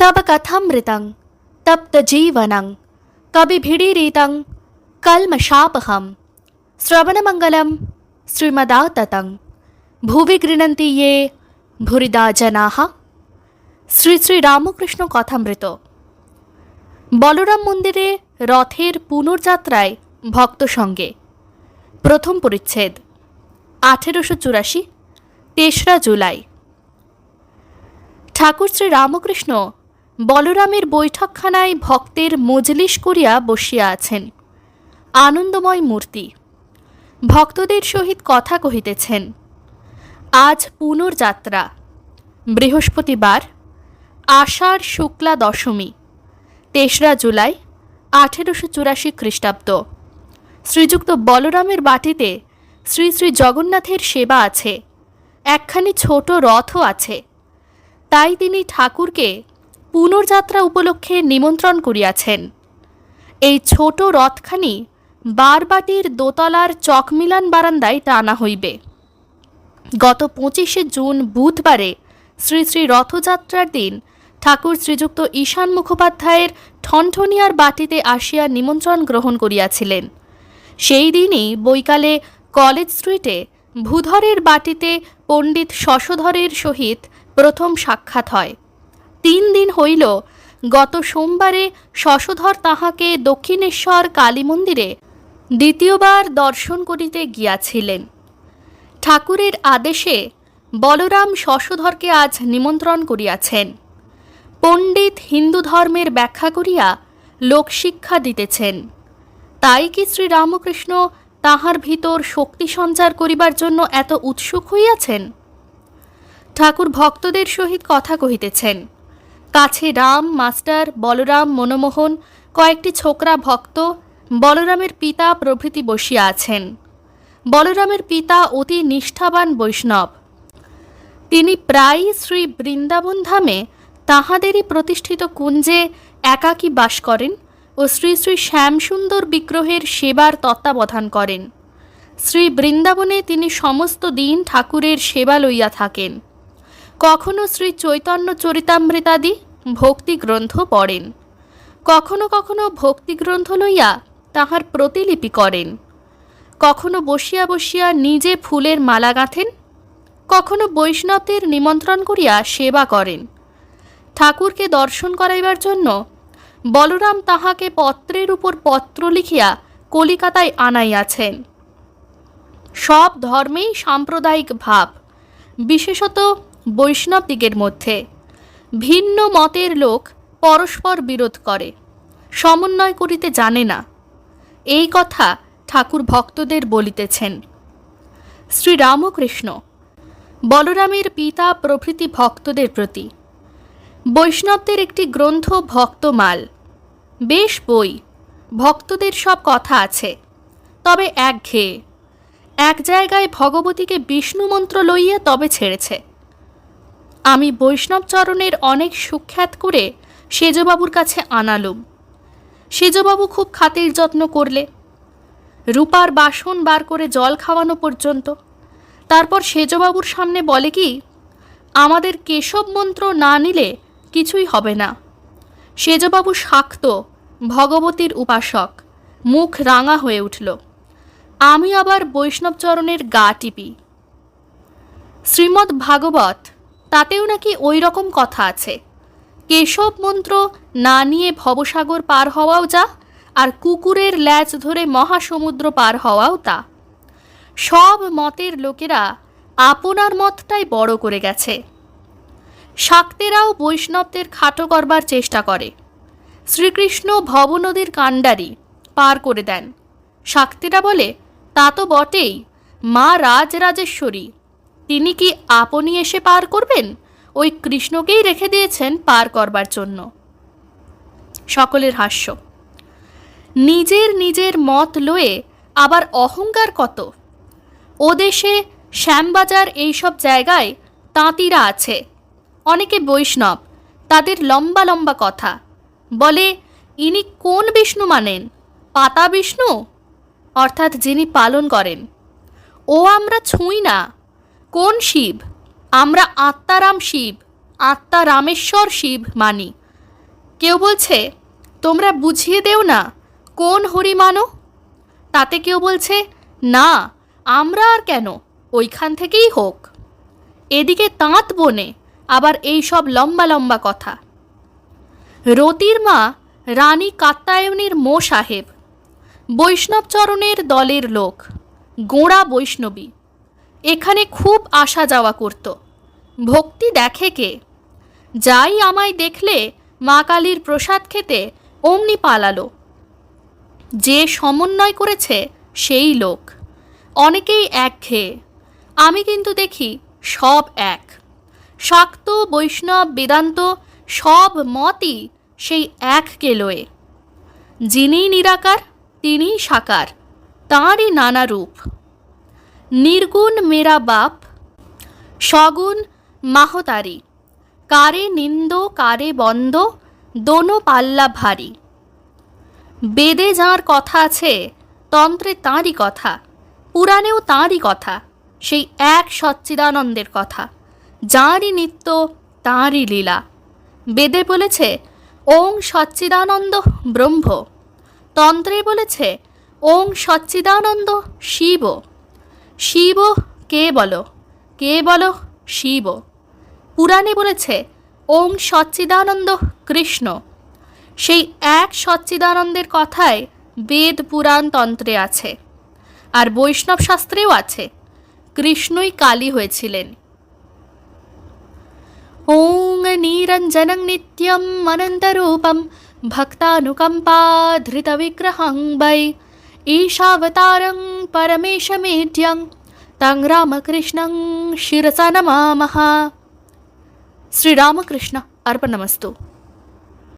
तब कथमृतं तप्तजीवनं कविभिडीरितं कल्मषापहं श्रवणमङ्गलं श्रीमदाततं ভুবি গৃণন্তি ইয়ে ভুরিদা জনাহা শ্রী শ্রী রামকৃষ্ণ কথামৃত বলরাম মন্দিরে রথের পুনর্যাত্রায় ভক্ত সঙ্গে প্রথম পরিচ্ছেদ আঠেরোশো চুরাশি তেসরা জুলাই ঠাকুর শ্রী রামকৃষ্ণ বলরামের বৈঠকখানায় ভক্তের মজলিস করিয়া বসিয়া আছেন। আনন্দময় মূর্তি। ভক্তদের সহিত কথা কহিতেছেন, আজ পুনর্যাত্রা। বৃহস্পতিবার, আষাঢ় শুক্লা দশমী, তেসরা জুলাই, আঠেরোশো চুরাশি খ্রিস্টাব্দ। শ্রীযুক্ত বলরামের বাটিতে শ্রী শ্রী জগন্নাথের সেবা আছে। একখানি ছোট রথও আছে। তাই তিনি ঠাকুরকে পুনর্যাত্রা উপলক্ষে নিমন্ত্রণ করিয়াছেন। এই ছোট রথখানি বারবাটির দোতলার চকমিলান বারান্দায় টানা হইবে। গত পঁচিশে জুন বুধবারে শ্রী শ্রী রথযাত্রার দিন ঠাকুর শ্রীযুক্ত ঈশান মুখোপাধ্যায়ের ঠনঠনিয়ার বাটিতে আসিয়া নিমন্ত্রণ গ্রহণ করিয়াছিলেন। সেই দিনই বৈকালে কলেজ স্ট্রিটে ভূধরের বাটিতে পণ্ডিত শশধরের সহিত প্রথম সাক্ষাৎ হয়। তিন দিন হইল, গত সোমবারে শশধর তাহাকে দক্ষিণেশ্বর কালী মন্দিরে দ্বিতীয়বার দর্শন করিতে গিয়াছিলেন। ঠাকুরের আদেশে বলরাম শশধরকে আজ নিমন্ত্রণ করিয়াছেন। পণ্ডিত হিন্দু ধর্মের ব্যাখ্যা করিয়া লোকশিক্ষা দিতেছেন। তাই কি শ্রীরামকৃষ্ণ তাহার ভিতর শক্তি সঞ্চার করিবার জন্য এত উৎসুক হইয়াছেন? ঠাকুর ভক্তদের সহিত কথা কহিতেছেন কাছে রাম, মাস্টার, বলরাম, মনমোহন, কয়েকটি ছোকরা ভক্ত বলরামের পিতা প্রভৃতি বসিয়া আছেন। বলরামের পিতা অতি নিষ্ঠাবান বৈষ্ণব। তিনি প্রায়ই শ্রী বৃন্দাবন ধামে তাহাদেরই প্রতিষ্ঠিত কুঞ্জে একাকী বাস করেন ও শ্রী শ্রী শ্যামসুন্দর বিগ্রহের সেবার তত্ত্বাবধান করেন। শ্রী বৃন্দাবনে তিনি সমস্ত দিন ঠাকুরের সেবা লইয়া থাকেন। কখনো শ্রী চৈতন্য চরিতামৃতাদি ভক্তিগ্রন্থ পড়েন। কখনো কখনো ভক্তিগ্রন্থ লইয়া তাহার প্রতিলিপি করেন। কখনো বসিয়া বসিয়া নিজে ফুলের মালা গাঁথেন। কখনো বৈষ্ণবদের নিমন্ত্রণ করিয়া সেবা করেন। ঠাকুরকে দর্শন করাইবার জন্য বলরাম তাহাকে পত্রের উপর পত্র লিখিয়া কলিকাতায় আনাইয়াছেন। সব ধর্মেই সাম্প্রদায়িক ভাব, বিশেষত বৈষ্ণব দিগের মধ্যে। ভিন্ন মতের লোক পরস্পর বিরোধ করে, সমন্বয় করিতে জানে না। এই কথা ঠাকুর ভক্তদের বলিতেছেন। শ্রী রামকৃষ্ণ বলরামের পিতা প্রভৃতি ভক্তদের প্রতি, বৈষ্ণবদের একটি গ্রন্থ ভক্তমাল, বেশ বই, ভক্তদের সব কথা আছে। তবে একঘেয়ে, এক জায়গায় ভগবতীকে বিষ্ণু মন্ত্র লইয়া তবে ছেড়েছে। আমি বৈষ্ণবচরণের অনেক সুখ্যাত করে সেজবাবুর কাছে আনালুম। সেজবাবু খুব খাতির যত্ন করলে, রূপার বাসন বার করে জল খাওয়ানো পর্যন্ত। তারপর সেজবাবুর সামনে বলে কি, আমাদের কেশব মন্ত্র না নিলে কিছুই হবে না সেজবাবু শাক্ত, ভগবতীর উপাসক, মুখ রাঙা হয়ে উঠল। আমি আবার বৈষ্ণবচরণের গা টিপি। শ্রীমদ্ ভাগবত তাতেও নাকি ওই রকম কথা আছে। কেশব মন্ত্র না নিয়ে ভবসাগর পার হওয়াও যা, আর কুকুরের ল্যাজ ধরে মহাসমুদ্র পার হওয়াও তা। সব মতের লোকেরা আপনার মতটাই বড় করে গেছে। শাক্তেরাও বৈষ্ণবদের খাটো করবার চেষ্টা করে। শ্রীকৃষ্ণ ভবনদীর কাণ্ডারি পার করে দেন। শাক্তেরা বলে, তা তো বটেই, মা রাজরাজেশ্বরী তিনি কি আপনি এসে পার করবেন? ওই কৃষ্ণকেই রেখে দিয়েছেন পার করবার জন্য। সকলের হাস্য। নিজের নিজের মত লয়ে আবার অহংকার কত? ও দেশে শ্যামবাজার এইসব জায়গায় তাঁতিরা আছে। অনেকে বৈষ্ণব, তাদের লম্বা লম্বা কথা। বলে, ইনি কোন বিষ্ণু মানেন? পাতা বিষ্ণু? অর্থাৎ যিনি পালন করেন। ও আমরা ছুঁই না কোন শিব? আমরা আত্মারাম শিব আত্মা রামেশ্বর শিব মানি। কেউ বলছে, তোমরা বুঝিয়ে দেও না, কোন হরি মানো? তাতে কেউ বলছে, না, আমরা আর কেন? ওইখান থেকেই হোক। এদিকে তাঁত বনে আবার এই সব লম্বা লম্বা কথা। রতির মা রানী কাত্তায়নীর মো সাহেব বৈষ্ণবচরণের দলের লোক, গোঁড়া বৈষ্ণবী। এখানে খুব আসা যাওয়া করত। ভক্তি দেখে কে? যাই আমায় দেখলে মা কালীর প্রসাদ খেতে অমনি পালালো। যে সমন্বয় করেছে সেই লোক। অনেকেই এক খেয়ে আমি কিন্তু দেখি সব এক। শাক্ত, বৈষ্ণব, বেদান্ত সব মতই সেই এক কেলোয়ে যিনি নিরাকার, তিনিই সাকার। তাঁরই নানা রূপ। নির্গুণ মেরা বাপ, সগুণ মাহতারি, কারে নিন্দ, কারে বন্দ, দোনো পাল্লা ভারী। বেদে যাঁর কথা আছে, তন্ত্রে তাঁরই কথা, পুরাণেও তাঁরই কথা, সেই এক সচ্চিদানন্দের কথা, যাঁরই নিত্য, তাঁরই লীলা। বেদে বলেছে, ওং সচ্চিদানন্দ ব্রহ্ম। তন্ত্রে বলেছে, ওং সচ্চিদানন্দ শিব। শিব, কে বলো? কে বলো? শিব। পুরাণে বলেছে, ওম সচ্চিদানন্দ কৃষ্ণ। সেই এক সচ্চিদানন্দের কথায় বেদ পুরাণ তন্ত্রে আছে। আর বৈষ্ণব শাস্ত্রেও আছে, কৃষ্ণই কালী হয়েছিলেন। ওং নিরঞ্জনং নিত্যম অনন্তরূপম ভক্তানুকম্পা ধৃতবিগ্রহং বৈ। ঈশাবতারং పరమేశమేద్యం తం రామకృష్ణం శిరస నమామహ శ్రీరామకృష్ణ అర్పణమస్తు